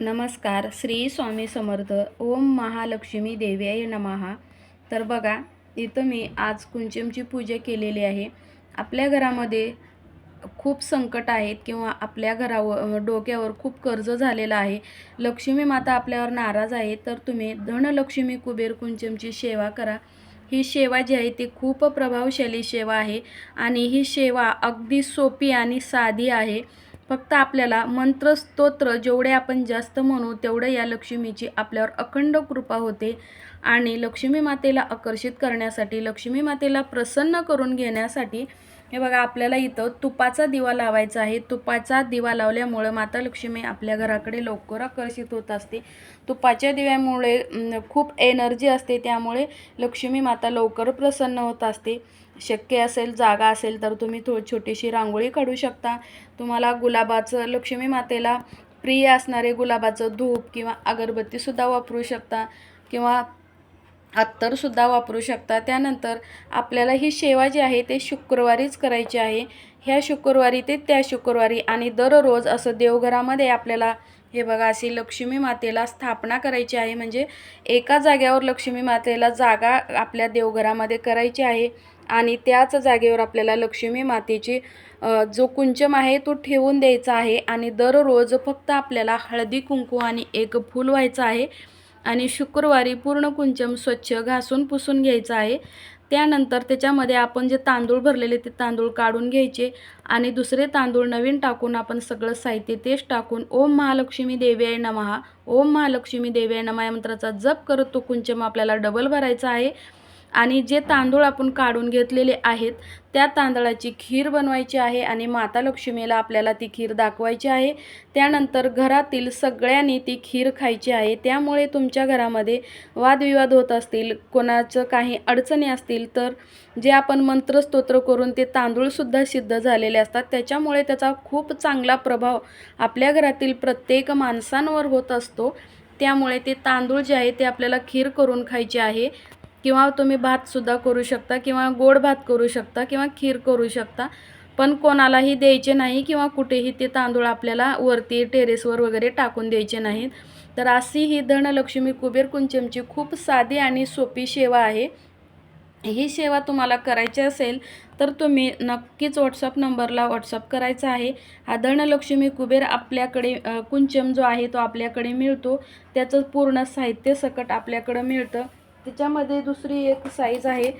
नमस्कार श्री स्वामी समर्थ ओम महालक्ष्मी देव्याय नमहा. तर बघा इथं मी आज कुंचमची पूजा केलेली आहे. आपल्या घरामध्ये खूप संकट आहेत किंवा आपल्या घरावर डोक्यावर खूप कर्ज झालेलं आहे. लक्ष्मी माता आपल्यावर नाराज आहे तर तुम्ही धनलक्ष्मी कुबेर कुंचमची सेवा करा. ही सेवा जी आहे ती खूप प्रभावशाली सेवा आहे आणि ही सेवा अगदी सोपी आणि साधी आहे. फक्त आपल्याला मंत्र स्तोत्र जेवढे आपण जास्त म्हणू तेवढं या लक्ष्मीची आपल्यावर अखंड कृपा होते. आणि लक्ष्मी मातेला आकर्षित करण्यासाठी लक्ष्मी मातेला प्रसन्न करून घेण्यासाठी हे बघा आपल्याला इथं तुपाचा दिवा लावायचा आहे. तुपाचा दिवा लावल्यामुळं माता लक्ष्मी आपल्या घराकडे लवकर आकर्षित होत असते. तुपाच्या दिव्यामुळे खूप एनर्जी असते. त्यामुळे लक्ष्मी माता लवकर प्रसन्न होत असते. शक्य असेल जागा असेल तर तुम्ही थो छोटीशी रांगोळी काढू शकता. तुम्हाला गुलाबाचं लक्ष्मी मातेला प्रिय असणारे गुलाबाचं धूप किंवा अगरबत्तीसुद्धा वापरू शकता. किंवा अत्तरसुद्धा वापरू शकता. त्यानंतर आपल्याला ही सेवा जी आहे ते शुक्रवारीच करायची आहे. ह्या शुक्रवारी ते त्या शुक्रवारी आणि दररोज असं देवघरामध्ये आपल्याला हे बघा अशी लक्ष्मी मातेला स्थापना करायची आहे. म्हणजे एका जाग्यावर लक्ष्मी मातेला जागा आपल्या देवघरामध्ये करायची आहे आणि त्याच जागेवर आपल्याला लक्ष्मी मातेची जो कुंचम आहे तो ठेवून द्यायचा आहे आणि दररोज फक्त आपल्याला हळदी कुंकू आणि एक फूल व्हायचं आहे. आणि शुक्रवारी पूर्ण कुंचम स्वच्छ घासून पुसून घ्यायचं आहे. त्यानंतर त्याच्यामध्ये आपण जे तांदूळ भरलेले ते तांदूळ काढून घ्यायचे आणि दुसरे तांदूळ नवीन टाकून आपण सगळं साहित्य तेच टाकून ओम महालक्ष्मी देव्याय नमहा. ओम महालक्ष्मी देव्याय नमः या मंत्राचा जप करत तो कुंचम आपल्याला डबल भरायचा आहे. आणि जे तांदूळ आपण काढून घेतलेले आहेत त्या तांदळाची खीर बनवायची आहे आणि माता लक्ष्मीला आपल्याला ती खीर दाखवायची आहे. त्यानंतर घरातील सगळ्यांनी ती खीर खायची आहे. त्यामुळे तुमच्या घरामध्ये वादविवाद होत असतील कोणाचं काही अडचणी असतील तर जे आपण मंत्रस्तोत्र करून ते तांदूळसुद्धा सिद्ध झालेले असतात. त्याच्यामुळे त्याचा खूप चांगला प्रभाव आपल्या घरातील प्रत्येक माणसांवर होत असतो. त्यामुळे ते तांदूळ जे आहे ते आपल्याला खीर करून खायचे आहे. किंवा तुम्ही भातसुद्धा करू शकता किंवा गोड भात करू शकता किंवा खीर करू शकता. पण कोणालाही द्यायचे नाही किंवा कुठेही ते तांदूळ आपल्याला वरती टेरेसवर वगैरे टाकून द्यायचे नाहीत. तर अशी ही धनलक्ष्मी कुबेर कुंचमची खूप साधी आणि सोपी सेवा आहे. ही सेवा तुम्हाला करायची असेल तर तुम्ही नक्कीच व्हॉट्सअप नंबरला व्हॉट्सअप करायचा आहे. हा धनलक्ष्मी कुबेर आपल्याकडे कुंचम जो आहे तो आपल्याकडे मिळतो. त्याचं पूर्ण साहित्य सकट आपल्याकडं मिळतं. त्याच्यामध्ये दुसरी एक साईज आहे.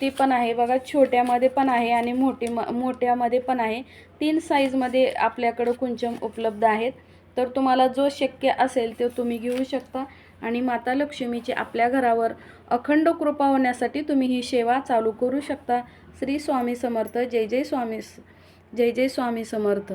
ती पण आहे. बघा छोट्यामध्ये पण आहे आणि मोठी म मोठ्यामध्ये पण आहे. तीन साईजमध्ये आपल्याकडं कुंचम उपलब्ध आहेत. तर तुम्हाला जो शक्य असेल तो तुम्ही घेऊ शकता. आणि माता लक्ष्मीची आपल्या घरावर अखंड कृपा होण्यासाठी तुम्ही ही सेवा चालू करू शकता. श्री स्वामी समर्थ. जय जय स्वामी जय जय स्वामी समर्थ.